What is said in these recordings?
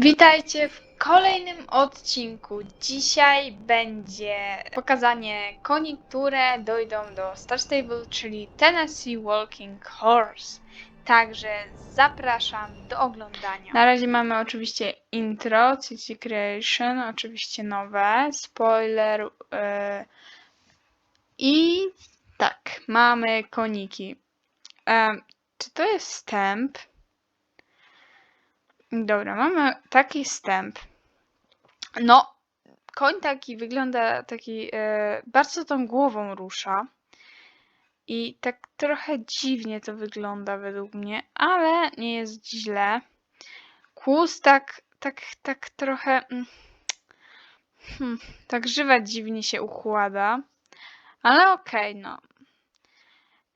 Witajcie w kolejnym odcinku. Dzisiaj będzie pokazanie koni, które dojdą do Star Stable, czyli Tennessee Walking Horse. Także zapraszam do oglądania. Na razie mamy oczywiście intro, CC Creation, oczywiście nowe, spoiler yy, i tak, mamy koniki. Em, czy to jest wstęp? Dobra, mamy taki wstęp. No, koń taki wygląda taki, e, bardzo tą głową rusza. I tak trochę dziwnie to wygląda według mnie, ale nie jest źle. Kłus tak, tak, tak trochę, mm, hmm, tak żywa dziwnie się układa. Ale okej, no.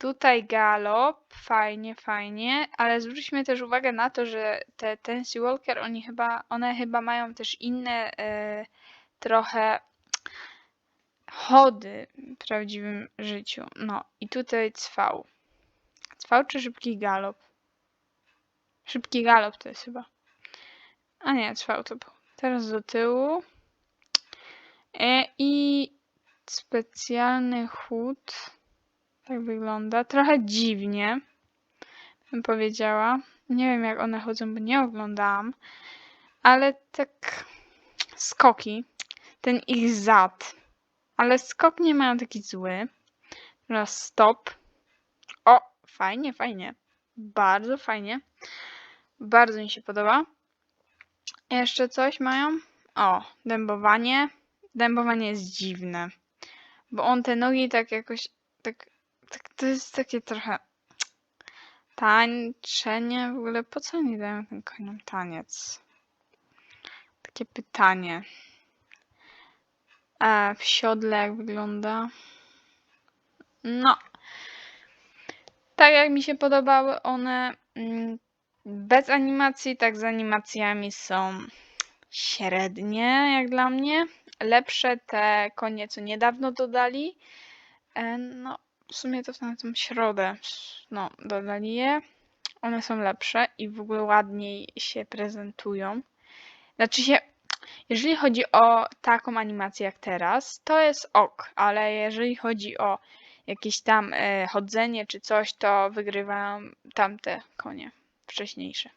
Tutaj galop, fajnie, fajnie, ale zwróćmy też uwagę na to, że te Tennessee Walker, oni chyba, one chyba mają też inne e, trochę chody w prawdziwym życiu. No i tutaj cwał. Cwał czy szybki galop? Szybki galop to jest chyba. A nie, cwał to był. Teraz do tyłu. E, I specjalny chód. Tak wygląda. Trochę dziwnie, bym powiedziała. Nie wiem, jak one chodzą, bo nie oglądałam. Ale tak skoki. Ten ich zad. Ale skok nie mają taki zły. Teraz stop. O, fajnie, fajnie. Bardzo fajnie. Bardzo mi się podoba. Jeszcze coś mają? O, dębowanie. Dębowanie jest dziwne. Bo on te nogi tak jakoś tak tak to jest takie trochę tańczenie. W ogóle po co oni dają tym koniom taniec? Takie pytanie. A w siodle jak wygląda? No. Tak jak mi się podobały one mm, bez animacji, tak z animacjami są średnie jak dla mnie. Lepsze te konie, co niedawno dodali. E, No, w sumie to na tą środę, no, dodali je. One są lepsze i w ogóle ładniej się prezentują. Znaczy się, jeżeli chodzi o taką animację jak teraz, to jest ok, ale jeżeli chodzi o jakieś tam e, chodzenie czy coś, to wygrywają tamte konie wcześniejsze.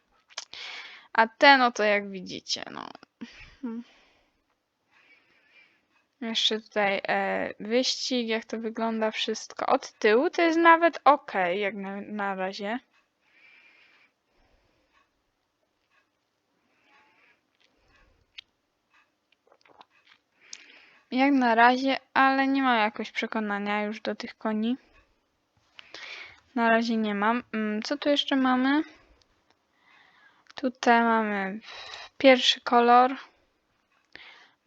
A te, no to jak widzicie, no. Jeszcze tutaj e, wyścig, jak to wygląda wszystko od tyłu, to jest nawet ok, jak na, na razie. Jak na razie, ale nie mam jakoś przekonania już do tych koni. Na razie nie mam. Mm, Co tu jeszcze mamy? Tutaj mamy pierwszy kolor.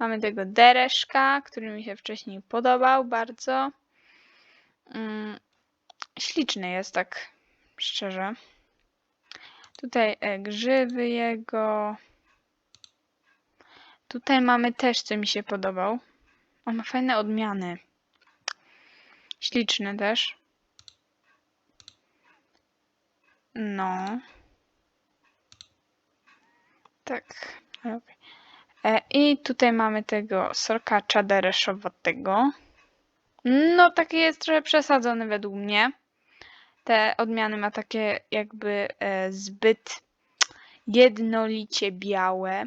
Mamy tego dereszka, który mi się wcześniej podobał bardzo. Mm, śliczny jest, tak szczerze. Tutaj e, grzywy jego. Tutaj mamy też, co mi się podobał. On ma fajne odmiany. Śliczny też. No. Tak. Okay. E, I tutaj mamy tego sorkacza dereszowatego. No, taki jest trochę przesadzony według mnie. Te odmiany ma takie jakby e, zbyt jednolicie białe.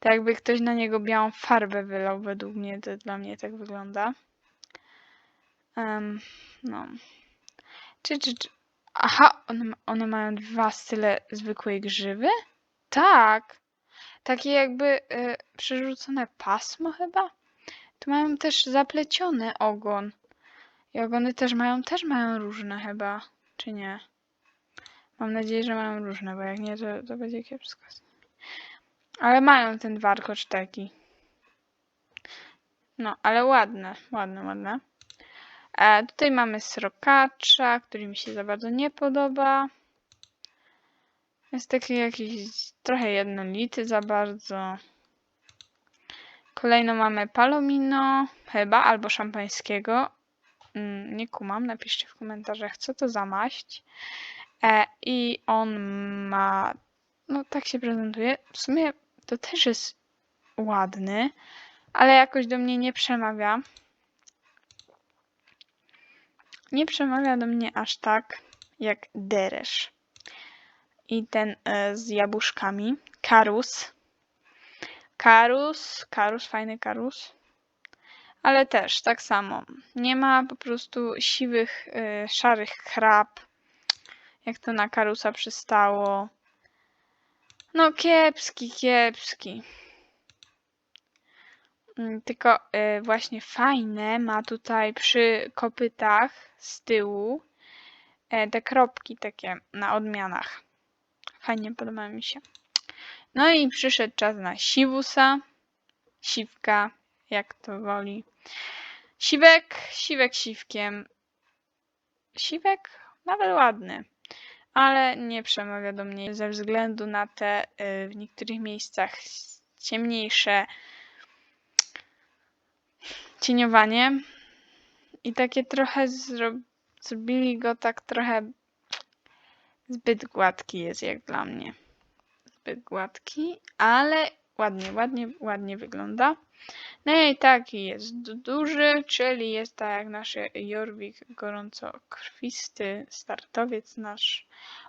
Tak jakby ktoś na niego białą farbę wylał, według mnie to dla mnie tak wygląda. Um, no. Czy, czy, czy. Aha, one, one mają dwa style zwykłej grzywy? Tak. Takie jakby y, przerzucone pasmo chyba. Tu mają też zapleciony ogon. I ogony też mają, też mają różne chyba, czy nie? Mam nadzieję, że mają różne, bo jak nie, to, to będzie kiepsko. Ale mają ten warkocz taki. No, ale ładne, ładne, ładne. E, tutaj mamy srokacza, który mi się za bardzo nie podoba. Jest taki jakiś trochę jednolity za bardzo. Kolejno mamy palomino, chyba, albo szampańskiego. Mm, nie kumam, napiszcie w komentarzach, co to za maść. E, I on ma no tak się prezentuje. W sumie to też jest ładny, ale jakoś do mnie nie przemawia. Nie przemawia do mnie aż tak jak deresz. I ten e, z jabłuszkami. Karus. Karus, karus, fajny karus. Ale też tak samo. Nie ma po prostu siwych, y, szarych krab, jak to na karusa przystało. No kiepski, kiepski. Mm, Tylko y, właśnie fajne ma tutaj przy kopytach z tyłu e, te kropki takie na odmianach. Fajnie podoba mi się. No i przyszedł czas na siwusa, siwka, jak to woli. Siwek, siwek siwkiem. Siwek nawet ładny, ale nie przemawia do mnie ze względu na te y, w niektórych miejscach ciemniejsze cieniowanie i takie trochę zro zrobili go tak trochę zbyt gładki jest jak dla mnie. Zbyt gładki, ale ładnie, ładnie, ładnie wygląda. No i taki jest du- duży, czyli jest tak jak nasz Jorwik gorącokrwisty startowiec, nasz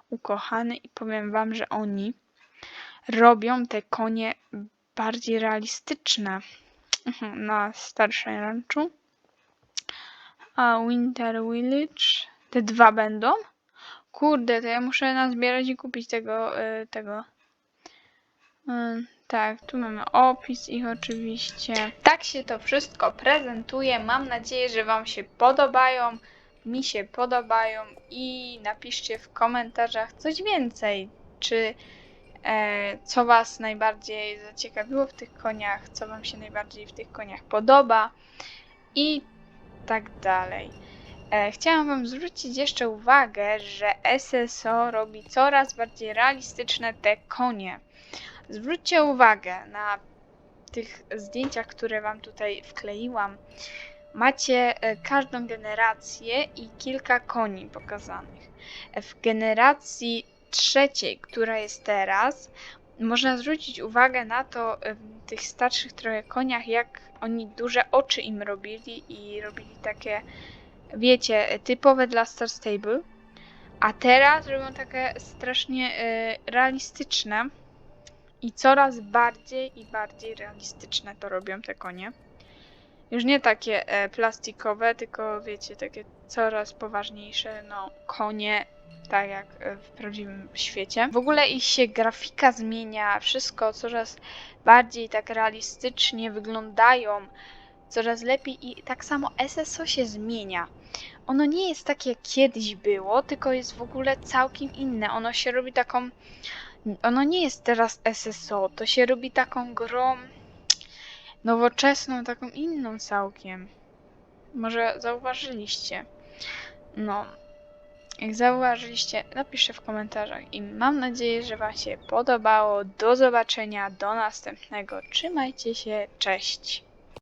ukochany i powiem wam, że oni robią te konie bardziej realistyczne na starszym ranczu. A Winter Village, te dwa będą? Kurde, to ja muszę nazbierać i kupić tego, y, tego. Y, tak, tu mamy opis ich oczywiście. Tak się to wszystko prezentuje. Mam nadzieję, że Wam się podobają. Mi się podobają i napiszcie w komentarzach coś więcej. Czy e, co Was najbardziej zaciekawiło w tych koniach, co Wam się najbardziej w tych koniach podoba i tak dalej. E, chciałam Wam zwrócić jeszcze uwagę, że SSO robi coraz bardziej realistyczne te konie. Zwróćcie uwagę na tych zdjęciach, które Wam tutaj wkleiłam. Macie e, każdą generację i kilka koni pokazanych. E, W generacji trzeciej, która jest teraz, można zwrócić uwagę na to w tych starszych trochę koniach, jak oni duże oczy im robili i robili takie, wiecie, typowe dla Star Stable. A teraz robią takie strasznie e, realistyczne i coraz bardziej i bardziej realistyczne to robią te konie. Już nie takie e, plastikowe, tylko wiecie, takie coraz poważniejsze, no, konie, tak jak e, w prawdziwym świecie. W ogóle ich się grafika zmienia, wszystko coraz bardziej tak realistycznie wyglądają, coraz lepiej i tak samo SSO się zmienia. Ono nie jest takie jak kiedyś było, tylko jest w ogóle całkiem inne. Ono się robi taką ono nie jest teraz SSO, to się robi taką grą nowoczesną, taką inną całkiem. Może zauważyliście. No, jak zauważyliście, napiszcie w komentarzach i mam nadzieję, że Wam się podobało. Do zobaczenia, do następnego. Trzymajcie się, cześć.